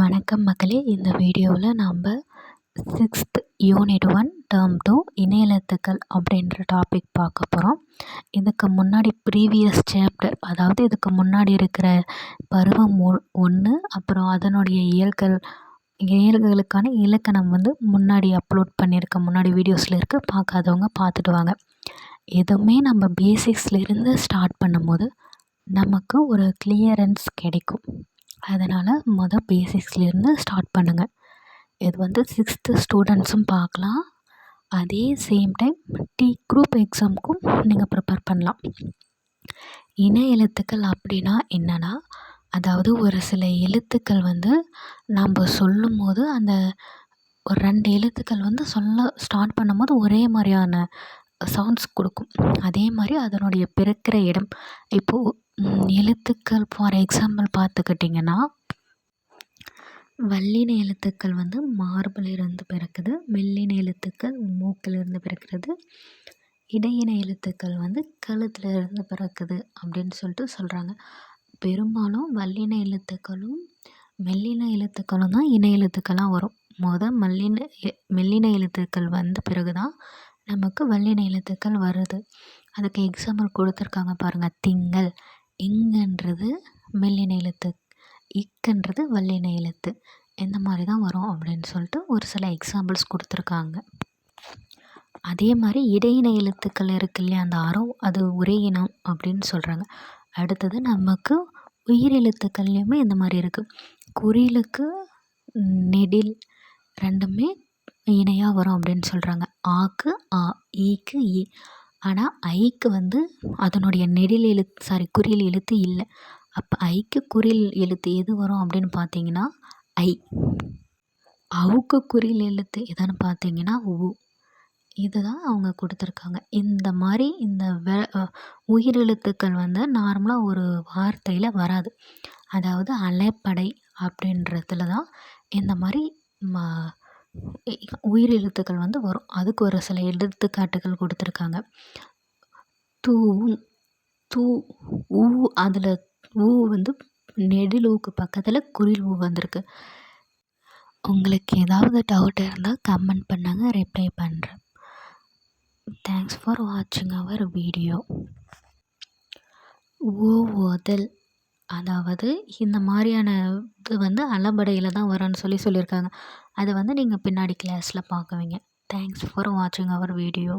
வணக்கம் மக்களே. இந்த வீடியோவில் நாம் sixth unit one term two இணையலத்துக்கள் அப்படின்ற டாபிக் பார்க்க போகிறோம் இதுக்கு முன்னாடி ப்ரீவியஸ் சாப்டர் அதாவது இதுக்கு முன்னாடி இருக்கிற பருவம் ஒ ஒன்று அப்புறம் அதனுடைய இயல்கள் இயல்களுக்கான இலக்கணம் வந்து முன்னாடி அப்லோட் பண்ணியிருக்க முன்னாடி வீடியோஸில் இருக்குது பார்க்காதவங்க பார்த்துட்டு வாங்க. எதுவுமே நம்ம பேசிக்ஸ்லேருந்து ஸ்டார்ட் பண்ணும்போது நமக்கு ஒரு கிளியரன்ஸ் கிடைக்கும். அதனால் மொதல் பேசிக்ஸ்லேருந்து ஸ்டார்ட் பண்ணுங்கள் இது வந்து சிக்ஸ்த்து ஸ்டூடெண்ட்ஸும் பார்க்கலாம். அதே சேம் டைம் டி குரூப் எக்ஸாமுக்கும் நீங்கள் ப்ரிப்பேர் பண்ணலாம். இன எழுத்துக்கள் அப்படின்னா என்னென்னா அதாவது ஒரு சில எழுத்துக்கள் வந்து நம்ம சொல்லும் போது அந்த ஒரு ரெண்டு எழுத்துக்கள் வந்து சொல்ல ஸ்டார்ட் பண்ணும்போது ஒரே மாதிரியான சவுண்ட்ஸ் கொடுக்கும். அதே மாதிரி அதனுடைய பிறக்கிற இடம். இப்போது எழுத்துக்கள் ஃபார் எக்ஸாம்பிள் பார்த்துக்கிட்டிங்கன்னா வல்லின எழுத்துக்கள் வந்து மார்பிலிருந்து பிறக்குது மெல்லின எழுத்துக்கள் மூக்கிலிருந்து பிறக்கிறது இடையின எழுத்துக்கள் வந்து கழுத்துலேருந்து பிறக்குது அப்படின்னு சொல்லிட்டு சொல்கிறாங்க பெரும்பாலும் வல்லின எழுத்துக்களும் மெல்லின எழுத்துக்களும் தான் இணை எழுத்துக்களாக வரும். மொதல் மல்லின மெல்லின எழுத்துக்கள் வந்த பிறகு தான் நமக்கு வல்லின எழுத்துக்கள் வருது. அதுக்கு எக்ஸாம்பிள் கொடுத்துருக்காங்க பாருங்கள் திங்கள். இங்கன்றது மெல்லின எழுத்து இக்குன்றது வல்லின எழுத்து. இந்த மாதிரி தான் வரும் அப்படின்னு சொல்லிட்டு ஒரு சில எக்ஸாம்பிள்ஸ் கொடுத்துருக்காங்க. அதே மாதிரி இடையின எழுத்துக்கள் இருக்கு இல்லையா அந்த அறம் அது ஒரே இனம் அப்படின்னு சொல்கிறாங்க அடுத்தது நமக்கு உயிர் எழுத்துக்கள்லையுமே இந்த மாதிரி இருக்குது குறிலுக்கு நெடில் ரெண்டுமே இணையாக வரும் அப்படின்னு சொல்கிறாங்க ஆக்கு ஆ ஈக்கு ஈ. ஆனால் ஐக்கு வந்து அதனுடைய நெடில் எழுத்து சாரி குறில் எழுத்து இல்லை. அப்போ ஐக்கு குறில் எழுத்து எது வரும் அப்படின்னு பார்த்தீங்கன்னா ஐ. அவுக்கு குறில் எழுத்து எதுன்னு பார்த்தீங்கன்னா உ. இதுதான் அவங்க கொடுத்துருக்காங்க. இந்த மாதிரி இந்த வெ உயிரெழுத்துக்கள் வந்து நார்மலாக ஒரு வார்த்தையில் வராது. அதாவது அலைப்படை அப்படின்றதுல தான் இந்த மாதிரி ம உயிர் எழுத்துக்கள் வந்து வரும். அதுக்கு ஒரு சில எடுத்துக்காட்டுகள் கொடுத்துருக்காங்க. தூவும் தூ ஊ அதில் ஊ வந்து நெடில் ஊக்கு பக்கத்தில் குரில் ஊ வந்திருக்கு. உங்களுக்கு ஏதாவது டவுட் இருந்தால் கமெண்ட் பண்ணுங்கள் ரிப்ளை பண்ணுறேன் தேங்க்ஸ் ஃபார் வாட்சிங் அவர் வீடியோ ஓ ஓதல் அதாவது இந்த மாதிரியான இது வந்து அளபடையில் தான் வரும்னு சொல்லி சொல்லியிருக்காங்க. அதை வந்து நீங்கள் பின்னாடி கிளாஸில் பார்க்குவீங்க. தேங்க்ஸ் ஃபார் வாட்சிங் அவர் வீடியோ